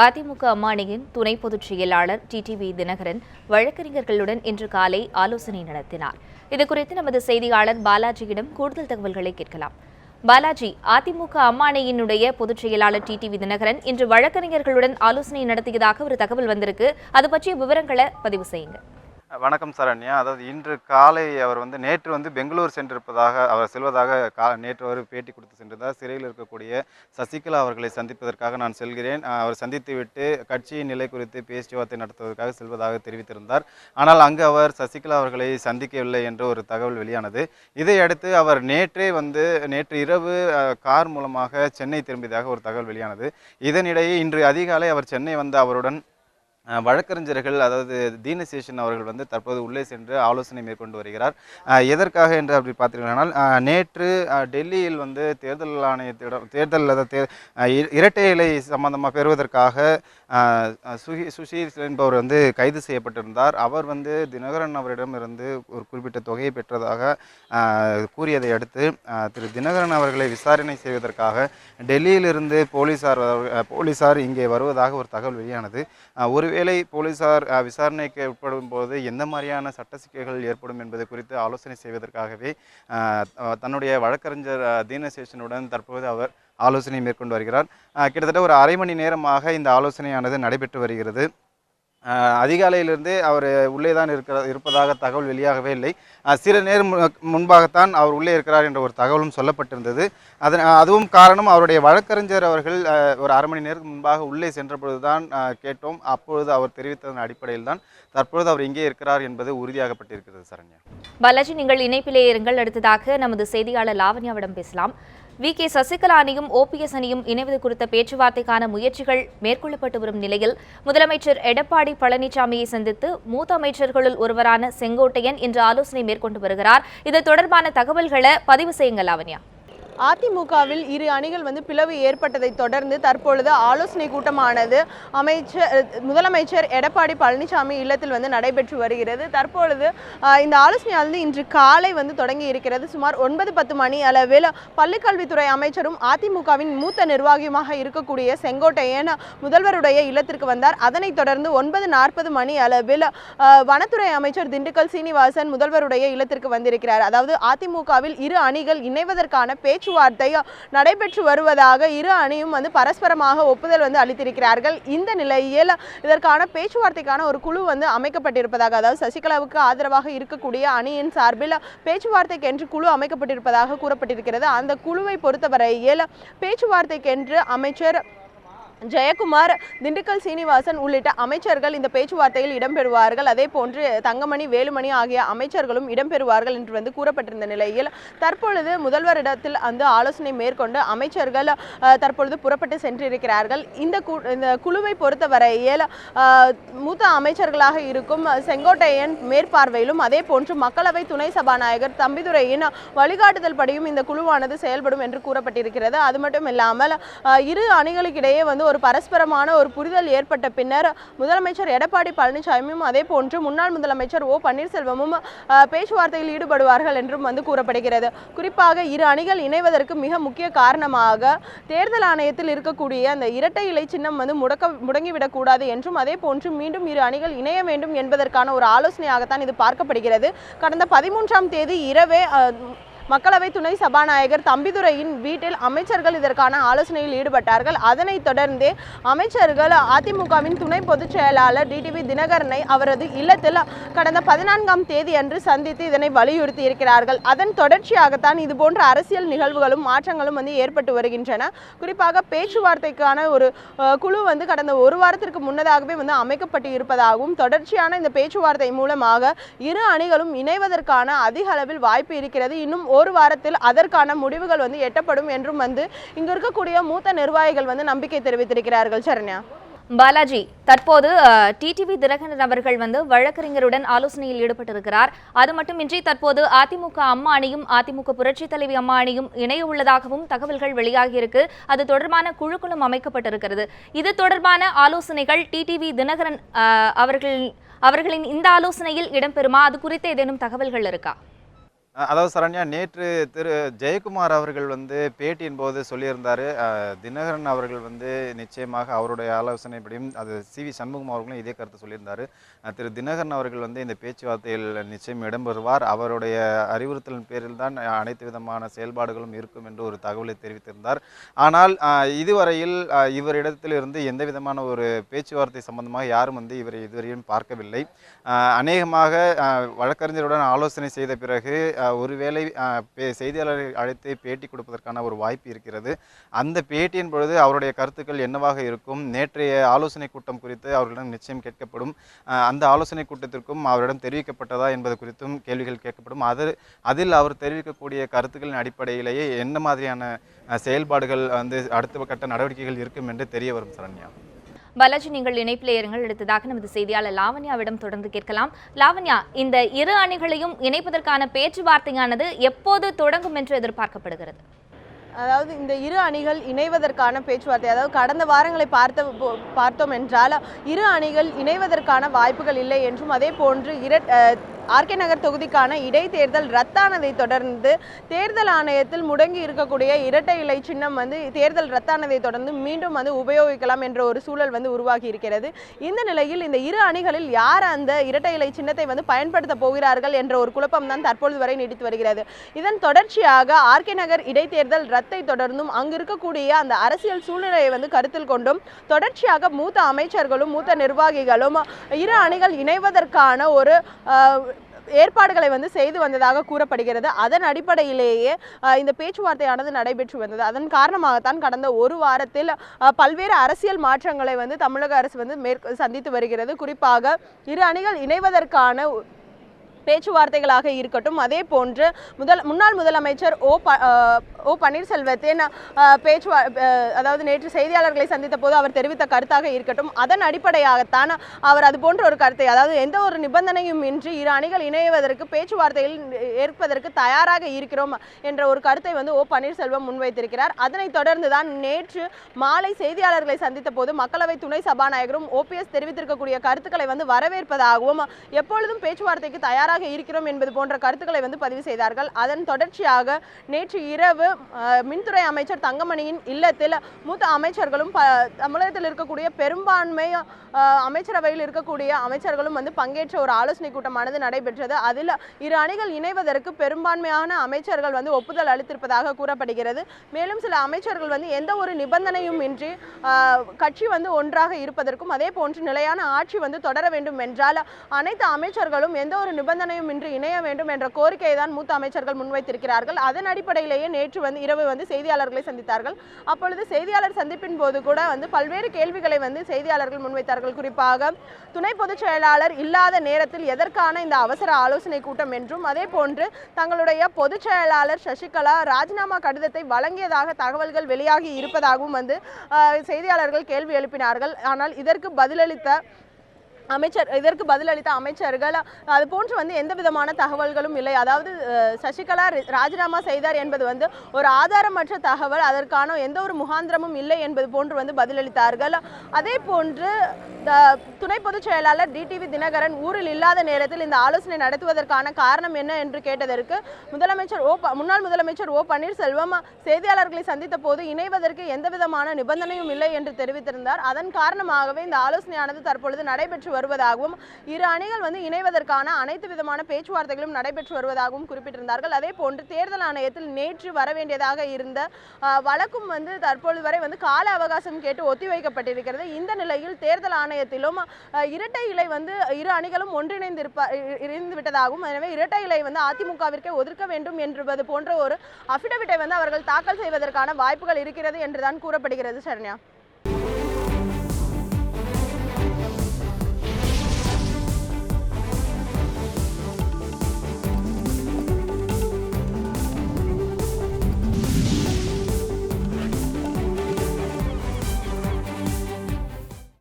அதிமுக அம்மானியின் துணை பொதுச் செயலாளர் டிடிவி தினகரன் வழக்கறிஞர்களுடன் இன்று காலை ஆலோசனை நடத்தினார். இதுகுறித்து நமது செய்தியாளர் பாலாஜியிடம் கூடுதல் தகவல்களை கேட்கலாம். பாலாஜி அதிமுக அம்மானியினுடைய பொதுச் செயலாளர் டிடிவி தினகரன் இன்று வழக்கறிஞர்களுடன் ஆலோசனை நடத்தியதாக ஒரு தகவல் வந்திருக்கு. அது பற்றிய விவரங்களை பதிவு செய்யுங்க வணக்கம் சரண்யா அதாவது இன்று காலை அவர் வந்து நேற்று வந்து பெங்களூர் சென்றிருப்பதாக அவர் செல்வதாக கா நேற்று அவர் பேட்டி கொடுத்து சென்றிருந்தார். சிறையில் இருக்கக்கூடிய சசிகலா அவர்களை சந்திப்பதற்காக நான் செல்கிறேன். அவர் சந்தித்து விட்டு கட்சியின் நிலை குறித்து பேச்சுவார்த்தை நடத்துவதற்காக செல்வதாக தெரிவித்திருந்தார். ஆனால் அங்கு அவர் சசிகலா அவர்களை சந்திக்கவில்லை என்ற ஒரு தகவல் வெளியானது. இதையடுத்து அவர் நேற்றே வந்து நேற்று இரவு கார் மூலமாக சென்னை திரும்பியதாக ஒரு தகவல் வெளியானது. இதனிடையே இன்று அதிகாலை அவர் சென்னை வந்து அவருடன் வழக்கறிஞர்கள் அதாவது தீனசேஷன் அவர்கள் வந்து தற்போது உள்ளே சென்று ஆலோசனை மேற்கொண்டு வருகிறார். எதற்காக என்று அப்படி பார்த்தீர்களானால் நேற்று டெல்லியில் வந்து தேர்தல் ஆணையத்திடம் தேர்தல் தே- இ- இரட்டை இலை சம்பந்தமாக பெறுவதற்காக சுகி சுஷீல் என்பவர் வந்து கைது செய்யப்பட்டிருந்தார். அவர் வந்து தினகரன் அவரிடம் இருந்து ஒரு குறிப்பிட்ட தொகையை பெற்றதாக கூறியதை அடுத்து திரு தினகரன் அவர்களை விசாரணை செய்வதற்காக டெல்லியிலிருந்து போலீசார் அவர்- போலீசார் இங்கே வருவதாக ஒரு தகவல் வெளியானது. ஒருவே ஒருவேளை போலீசார் விசாரணைக்கு உட்படும் போது எந்த மாதிரியான சட்ட சிக்கல்கள் ஏற்படும் என்பது குறித்து ஆலோசனை செய்வதற்காகவே தன்னுடைய வழக்கறிஞர் தீனசேஷனுடன் தற்போது அவர் ஆலோசனை மேற்கொண்டு வருகிறார். கிட்டத்தட்ட ஒரு அரை மணி நேரமாக இந்த ஆலோசனையானது நடைபெற்று வருகிறது. அதிகாலையிலிருந்தே அவர் உள்ளே தான் இருக்கிற இருப்பதாக தகவல் வெளியாகவே இல்லை. சில நேரம் முன்பாகத்தான் அவர் உள்ளே இருக்கிறார் என்ற ஒரு தகவலும் சொல்லப்பட்டிருந்தது. அதன் அதுவும் காரணம் அவருடைய வழக்கறிஞர் அவர்கள் ஒரு அரை மணி நேரத்துக்கு முன்பாக உள்ளே சென்றபொழுது தான் கேட்டோம். அப்பொழுது அவர் தெரிவித்ததன் அடிப்படையில் தான் தற்பொழுது அவர் இங்கே இருக்கிறார் என்பது உறுதியாகப்பட்டிருக்கிறது சரண்யா. பாலாஜி நீங்கள் இணைப்பிலே இருங்கள். அடுத்ததாக நமது செய்தியாளர் லாவண்யாவிடம் பேசலாம். வி. கே. சசிகலா அணியும் ஓபிஎஸ் அணியும் இணைவது குறித்த பேச்சுவார்த்தைக்கான முயற்சிகள் மேற்கொள்ளப்பட்டு வரும் நிலையில் முதலமைச்சர் எடப்பாடி பழனிசாமியை சந்தித்து மூத்த அமைச்சர்களுள் ஒருவரான செங்கோட்டையன் இன்று ஆலோசனை மேற்கொண்டு வருகிறார். இது தொடர்பான தகவல்களை பதிவு செய்யுங்கள் லாவண்யா. அதிமுகவில் இரு அணிகள் வந்து பிளவு ஏற்பட்டதை தொடர்ந்து தற்பொழுது ஆலோசனை கூட்டமானது அமைச்சர் முதலமைச்சர் எடப்பாடி பழனிசாமி இல்லத்தில் வந்து நடைபெற்று வருகிறது. தற்பொழுது இந்த ஆலோசனையானது இன்று காலை வந்து தொடங்கி இருக்கிறது. சுமார் ஒன்பது பத்து மணி அளவில் பள்ளிக்கல்வித்துறை அமைச்சரும் அதிமுகவின் மூத்த நிர்வாகியுமாக இருக்கக்கூடிய செங்கோட்டையன் முதல்வருடைய இல்லத்திற்கு வந்தார். அதனைத் தொடர்ந்து ஒன்பது நாற்பது மணி அளவில் வனத்துறை அமைச்சர் திண்டுக்கல் சீனிவாசன் முதல்வருடைய இல்லத்திற்கு வந்திருக்கிறார். அதாவது அதிமுகவில் இரு அணிகள் இணைவதற்கான பேச்சு பேச்சுவார்த்தை நடைபெற்று வருவதாக இரு அணியும் வந்து பரஸ்பரமாக ஒப்புதல் வந்து அளித்திருக்கிறார்கள். இந்த நிலையில் இதற்கான பேச்சுவார்த்தைக்கான ஒரு குழு வந்து அமைக்கப்பட்டிருப்பதாக அதாவது சசிகலாவுக்கு ஆதரவாக இருக்கக்கூடிய அணியின் சார்பில் பேச்சுவார்த்தைக்கென்று குழு அமைக்கப்பட்டிருப்பதாக கூறப்பட்டிருக்கிறது. அந்த குழுவை பொறுத்தவரையில் பேச்சுவார்த்தைக்கென்று அமைச்சர் ஜெயக்குமார் திண்டுக்கல் சீனிவாசன் உள்ளிட்ட அமைச்சர்கள் இந்த பேச்சுவார்த்தையில் இடம்பெறுவார்கள். அதே போன்று தங்கமணி வேலுமணி ஆகிய அமைச்சர்களும் இடம்பெறுவார்கள் என்று வந்து கூறப்பட்டிருந்த நிலையில் தற்பொழுது முதல்வரிடத்தில் அந்த ஆலோசனை மேற்கொண்டு அமைச்சர்கள் தற்பொழுது புறப்பட்டு சென்றிருக்கிறார்கள். இந்த இந்த குழுவை பொறுத்தவரையில் மூத்த அமைச்சர்களாக இருக்கும் செங்கோட்டையன் மேற்பார்வையிலும் அதே போன்று மக்களவை துணை சபாநாயகர் தம்பிதுரையின் வழிகாட்டுதல் படியும் இந்த குழுவானது செயல்படும் என்று கூறப்பட்டிருக்கிறது. அது மட்டும் இல்லாமல் இரு அணிகளுக்கிடையே வந்து ஒரு பரஸ்பரமான ஒரு புரிதல் ஏற்பட்ட பின்னர் முதலமைச்சர் எடப்பாடி பழனிசாமியும் அதே போன்று முன்னாள் முதலமைச்சர் ஓ பன்னீர்செல்வமும் பேச்சுவார்த்தையில் ஈடுபடுவார்கள் என்றும் வந்து கூறப்படுகிறது. குறிப்பாக இரு அணிகள் இணைவதற்கு மிக முக்கிய காரணமாக தேர்தல் ஆணையத்தில் இருக்கக்கூடிய அந்த இரட்டை இலை சின்னம் வந்து முடக்க முடங்கிவிடக்கூடாது என்றும் அதே போன்று மீண்டும் இரு அணிகள் இணைய வேண்டும் என்பதற்கான ஒரு ஆலோசனையாகத்தான் இது பார்க்கப்படுகிறது. கடந்த பதிமூன்றாம் தேதி இரவே மக்களவை துணை சபாநாயகர் தம்பிதுரையின் வீட்டில் அமைச்சர்கள் இதற்கான ஆலோசனையில் ஈடுபட்டார்கள். அதனைத் தொடர்ந்தே அமைச்சர்கள் அதிமுகவின் துணை பொதுச் செயலாளர் டிடிவி தினகரனை அவரது இல்லத்தில் கடந்த பதினான்காம் தேதி அன்று சந்தித்து இதனை வலியுறுத்தி இருக்கிறார்கள். அதன் தொடர்ச்சியாகத்தான் இதுபோன்ற அரசியல் நிகழ்வுகளும் மாற்றங்களும் வந்து ஏற்பட்டு வருகின்றன. குறிப்பாக பேச்சுவார்த்தைக்கான ஒரு குழு வந்து கடந்த ஒரு வாரத்திற்கு முன்னதாகவே வந்து அமைக்கப்பட்டு இருப்பதாகவும் தொடர்ச்சியான இந்த பேச்சுவார்த்தை மூலமாக இரு அணிகளும் இணைவதற்கான அதிக அளவில் வாய்ப்பு இருக்கிறது. இன்னும் ஒரு வாரத்தில் அதற்கான முடிவுகள் வந்து எட்டப்படும் என்றும் வந்து இங்கு இருக்கக்கூடிய மூத்த நிர்வாகிகள் வந்து நம்பிக்கை தெரிவித்திருக்கிறார்கள். சரண்யா. பாலாஜி தற்போது டிடிவி தினகரன் அவர்கள் வந்து வழக்கறிஞருடன் ஆலோசனையில் ஈடுபட்டிருக்கிறார். அது மட்டுமின்றி தற்போது அதிமுக அம்மா அணியும் அதிமுக புரட்சி தலைவி அம்மா அணியும் இணைய உள்ளதாகவும் தகவல்கள் வெளியாகியிருக்கு அது தொடர்பான குழுக்களும் அமைக்கப்பட்டிருக்கிறது. இது தொடர்பான ஆலோசனைகள் டிடிவி தினகரன் அவர்கள் அவர்களின் இந்த ஆலோசனையில் இடம்பெறுமா? அது குறித்து ஏதேனும் தகவல்கள் இருக்கா? அதாவது சரண்யா நேற்று திரு ஜெயக்குமார் அவர்கள் வந்து பேட்டியின் போது சொல்லியிருந்தார். தினகரன் அவர்கள் வந்து நிச்சயமாக அவருடைய ஆலோசனைப்படியும் அது சி வி சண்முகம் அவர்களும் இதே கருத்து சொல்லியிருந்தார். திரு தினகரன் அவர்கள் வந்து இந்த பேச்சுவார்த்தையில் நிச்சயம் இடம்பெறுவார். அவருடைய அறிவுறுத்தலின் பேரில் தான் அனைத்து விதமான செயல்பாடுகளும் இருக்கும் என்று ஒரு தகவலை தெரிவித்திருந்தார். ஆனால் இதுவரையில் இவரிடத்திலிருந்து எந்த விதமான ஒரு பேச்சுவார்த்தை சம்பந்தமாக யாரும் வந்து இவரை இதுவரையும் பார்க்கவில்லை. அநேகமாக வழக்கறிஞருடன் ஆலோசனை செய்த பிறகு ஒருவேளை பே- செய்தியாளரை அழைத்து பேட்டி கொடுப்பதற்கான ஒரு வாய்ப்பு இருக்கிறது. அந்த பேட்டியின் பொழுது அவருடைய கருத்துக்கள் என்னவாக இருக்கும் நேற்றைய ஆலோசனை கூட்டம் குறித்து அவர்களிடம் நிச்சயம் கேட்கப்படும் அந்த ஆலோசனை கூட்டத்திற்கும் அவரிடம் தெரிவிக்கப்பட்டதா என்பது குறித்தும் கேள்விகள் கேட்கப்படும். அது அதில் அவர் தெரிவிக்கக்கூடிய கருத்துக்களின் அடிப்படையிலேயே என்ன மாதிரியான செயல்பாடுகள் வந்து அடுத்த கட்ட நடவடிக்கைகள் இருக்கும் என்று தெரிய வரும் சரண்யா? பாலாஜி நீங்கள் இணைப்பில் இருங்கள் அடுத்ததாக நமது செய்தியாளர் லாவண்யாவிடம் தொடர்ந்து கேட்கலாம். லாவண்யா இந்த இரு அணிகளையும் இணைப்பதற்கான பேச்சுவார்த்தையானது எப்போது தொடங்கும் என்று எதிர்பார்க்கப்படுகிறது? அதாவது இந்த இரு அணிகள் இணைவதற்கான பேச்சுவார்த்தை அதாவது கடந்த வாரங்களை பார்த்த போ- பார்த்தோம் என்றால் இரு அணிகள் இணைவதற்கான வாய்ப்புகள் இல்லை என்றும் அதே போன்று இர ஆர்கே நகர் தொகுதிக்கான இடைத்தேர்தல் ரத்தானதை தொடர்ந்து தேர்தல் ஆணையத்தில் முடங்கி இருக்கக்கூடிய இரட்டை இலை சின்னம் வந்து தேர்தல் ரத்தானதை தொடர்ந்து மீண்டும் வந்து உபயோகிக்கலாம் என்ற ஒரு சூழல் வந்து உருவாகி இருக்கிறது. இந்த நிலையில் இந்த இரு அணிகளில் யார் அந்த இரட்டை இலை சின்னத்தை வந்து பயன்படுத்த போகிறார்கள் என்ற ஒரு குழப்பம் தான் தற்பொழுது வரை நீடித்து வருகிறது. இதன் தொடர்ச்சியாக ஆர்கே நகர் இடைத்தேர்தல் ரத்தை தொடர்ந்தும் அங்கு இருக்கக்கூடிய அந்த அரசியல் சூழ்நிலையை வந்து கருத்தில் கொண்டும் தொடர்ச்சியாக மூத்த அமைச்சர்களும் மூத்த நிர்வாகிகளும் இரு அணிகள் இணைவதற்கான ஒரு ஏற்பாடுகளை வந்து செய்து வந்ததாக கூறப்படுகிறது. அதன் அடிப்படையிலேயே இந்த பேச்சுவார்த்தையானது நடைபெற்று வந்தது. அதன் காரணமாகத்தான் கடந்த ஒரு வாரத்தில் அஹ், பல்வேறு அரசியல் மாற்றங்களை வந்து தமிழக அரசு வந்து மேற் சந்தித்து வருகிறது. குறிப்பாக இரு அணிகள் இணைவதற்கான பேச்சுவார்த்தைகளாக இருக்கட்டும் அதே போன்று முதல் முன்னாள் முதலமைச்சர் ஓ ஓ பன்னீர்செல்வத்தின் பேச்சுவா அதாவது நேற்று செய்தியாளர்களை சந்தித்த போது அவர் தெரிவித்த கருத்தாக இருக்கட்டும் அதன் அடிப்படையாகத்தான் அவர் அது போன்ற ஒரு கருத்தை அதாவது எந்த ஒரு நிபந்தனையும் இன்றி இரு அணிகள் இணைவதற்கு பேச்சுவார்த்தையில் ஏற்பதற்கு தயாராக இருக்கிறோம் என்ற ஒரு கருத்தை வந்து ஓ பன்னீர்செல்வம் முன்வைத்திருக்கிறார். அதனைத் தொடர்ந்து தான் நேற்று மாலை செய்தியாளர்களை சந்தித்த போது மக்களவை துணை சபாநாயகரும் ஓபிஎஸ் தெரிவித்திருக்கக்கூடிய கருத்துக்களை வந்து வரவேற்பதாகவும் எப்பொழுதும் பேச்சுவார்த்தைக்கு தயாராக இருக்கிறோம் என்பது போன்ற கருத்துக்களை வந்து பதிவு செய்தார்கள். அதன் தொடர்ச்சியாக நேற்று இரவு மின்துறை அமைச்சர் தங்கமணியின் இல்லத்தில் மூத்த அமைச்சர்களும் ப தமிழகத்தில் இருக்கக்கூடிய பெரும்பான்மை அமைச்சரவையில் இருக்கக்கூடிய அமைச்சர்களும் வந்து பங்கேற்ற ஒரு ஆலோசனை கூட்டமானது நடைபெற்றது. அதில் இரு அணிகள் இணைவதற்கு பெரும்பான்மையான அமைச்சர்கள் வந்து ஒப்புதல் அளித்திருப்பதாக கூறப்படுகிறது. மேலும் சில அமைச்சர்கள் வந்து எந்த ஒரு நிபந்தனையும் இன்றி கட்சி வந்து ஒன்றாக இருப்பதற்கும் அதே போன்று நிலையான ஆட்சி வந்து தொடர வேண்டும் என்றால் அனைத்து அமைச்சர்களும் எந்த ஒரு நிபந்தனை நிபந்தனையும் இன்றி இணைய வேண்டும் என்ற கோரிக்கையை தான் மூத்த அமைச்சர்கள் முன்வைத்திருக்கிறார்கள். அதன் அடிப்படையிலேயே நேற்று வந்து இரவு வந்து செய்தியாளர்களை சந்தித்தார்கள். அப்பொழுது செய்தியாளர் சந்திப்பின் போது கூட வந்து பல்வேறு கேள்விகளை வந்து செய்தியாளர்கள் முன்வைத்தார்கள். குறிப்பாக துணை பொதுச் செயலாளர் இல்லாத நேரத்தில் எதற்கான இந்த அவசர ஆலோசனை கூட்டம் என்றும் அதே போன்று தங்களுடைய பொதுச் செயலாளர் சசிகலா ராஜினாமா கடிதத்தை வழங்கியதாக தகவல்கள் வெளியாகி இருப்பதாகவும் வந்து செய்தியாளர்கள் கேள்வி எழுப்பினார்கள். ஆனால் இதற்கு பதிலளித்த அமைச்சர் இதற்கு பதிலளித்த அமைச்சர்கள் அது போன்று வந்து எந்த விதமான தகவல்களும் இல்லை. அதாவது சசிகலா ராஜினாமா செய்தார் என்பது வந்து ஒரு ஆதாரமற்ற தகவல். அதற்கான எந்த ஒரு முகாந்திரமும் இல்லை என்பது போன்று வந்து பதிலளித்தார்கள். அதே போன்று த- துணை பொதுச் செயலாளர் டிடிவி தினகரன் ஊரில் இல்லாத நேரத்தில் இந்த ஆலோசனை நடத்துவதற்கான காரணம் என்ன என்று கேட்டதற்கு முதலமைச்சர் ஓ முன்னாள் முதலமைச்சர் ஓ பன்னீர்செல்வம் செய்தியாளர்களை சந்தித்த போது இணைவதற்கு எந்த விதமான நிபந்தனையும் இல்லை என்று தெரிவித்திருந்தார். அதன் காரணமாகவே இந்த ஆலோசனையானது தற்பொழுது நடைபெற்று வருவதாகவும் இரு அணிகள் வந்து இணைவதற்கான அனைத்து விதமான பேச்சுவார்த்தைகளும் நடைபெற்று வருவதாகவும் குறிப்பிட்டிருந்தார்கள். அதே போன்று தேர்தல் ஆணையத்தில் நேற்று வர வேண்டியதாக இருந்த வழக்கும் வந்து தற்பொழுது வரை வந்து கால அவகாசம் கேட்டு ஒத்திவைக்கப்பட்டிருக்கிறது இந்த நிலையில் தேர்தல் ஆணையத்திலும் இரட்டை இலை வந்து இரு அணிகளும் ஒன்றிணைந்து இருந்து விட்டதாகவும் எனவே இரட்டை இலை வந்து அதிமுகவிற்கே ஒதுக்க வேண்டும் என்பது போன்ற ஒரு அஃபிடவிட்டை வந்து அவர்கள் தாக்கல் செய்வதற்கான வாய்ப்புகள் இருக்கிறது என்றுதான் கூறப்படுகிறது சரண்யா.